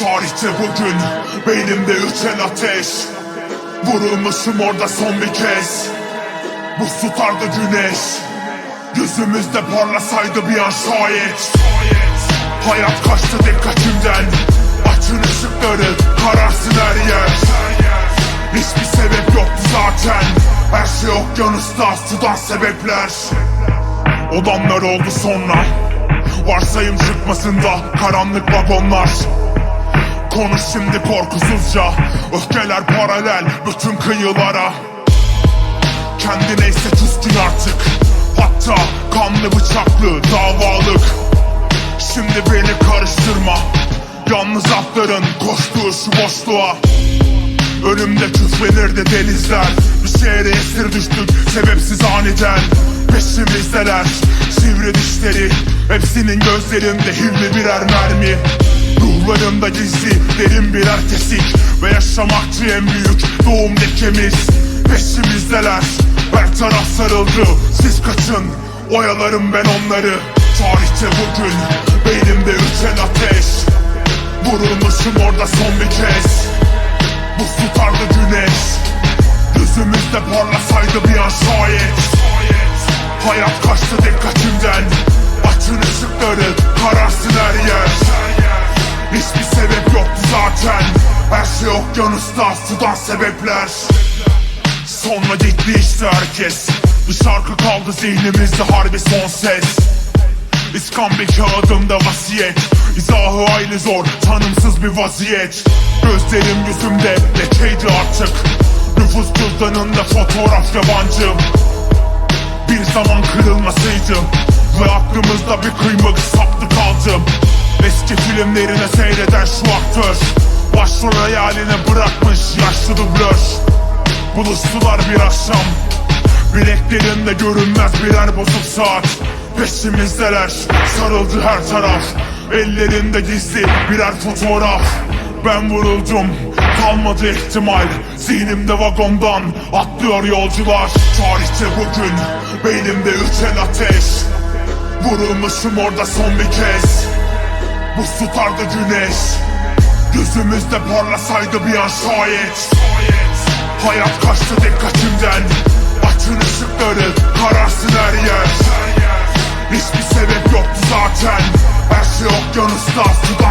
Tarihte bugün beynimde üten ateş. Vurulmuşum orada son bir kez. Buz tutardı güneş. Yüzümüzde parlasaydı bir an şayet. Hayat kaçtı dikkatimden. Açın ışıkları kararsın her yer. Hiçbir sebep yoktu zaten. Her şey okyanusta sudan sebepler. Olanlar oldu sonra. Varsayım çıkmasında karanlık vagonlar Konuş şimdi korkusuzca. Öfkeler paralel bütün kıyılara. Kendine ise küskün artık. Hatta kanlı bıçaklı davalık. Şimdi beni karıştırma. Yalnız atların koştuğu şu boşluğa. Önümde küflenirdi denizler. Bir şehre esir düştük sebepsiz aniden. Peşimizdeler sivri dişleri. Hepsinin gözlerinde hivli birer mermi Ruhlarında gizli derin birer kesik Ve yaşamakçı en büyük doğum lekemiz. Peşimizdeler her taraf sarıldı. Siz kaçın oyalarım ben onları. Tarihte bugün beynimde üten ateş. Vurulmuşum orada son bir kez. Buz tutardı güneş. Gözümüzde parlasaydı bir an şayet Okyanusta sudan sebepler. Sonra gitti işte herkes. Bir şarkı kaldı zihnimizde harbi son ses. İskambil kağıdımda vasiyet. İzahı aynı zor tanımsız bir vaziyet. Gözlerim yüzümde lekeydi artık? Nüfus cüzdanında fotoğraf yabancı. Bir zaman kırılmasıydı. Ve aklımızda bir kıymık saplı kaldım Eski filmlerine seyreden şu aktör Başrol hayaline bırakmış yaşlı dublör Buluştular bir akşam. Bileklerinde görünmez birer bozuk saat. Peşimizdeler sarıldı her taraf. Ellerinde gizli birer fotoğraf. Ben vuruldum kalmadı ihtimal. Zihnimde vagondan atlıyor yolcular. Tarihte bugün beynimde üten ateş. Vurulmuşum orada son bir kez. Buz tutardı güneş Gözümüzde parlasaydı bir an şayet Hayat kaçtı dikkatimden. Açın ışıkları kararsın her yer. Hiçbir sebep yoktu zaten. Her şey okyanusta sebepler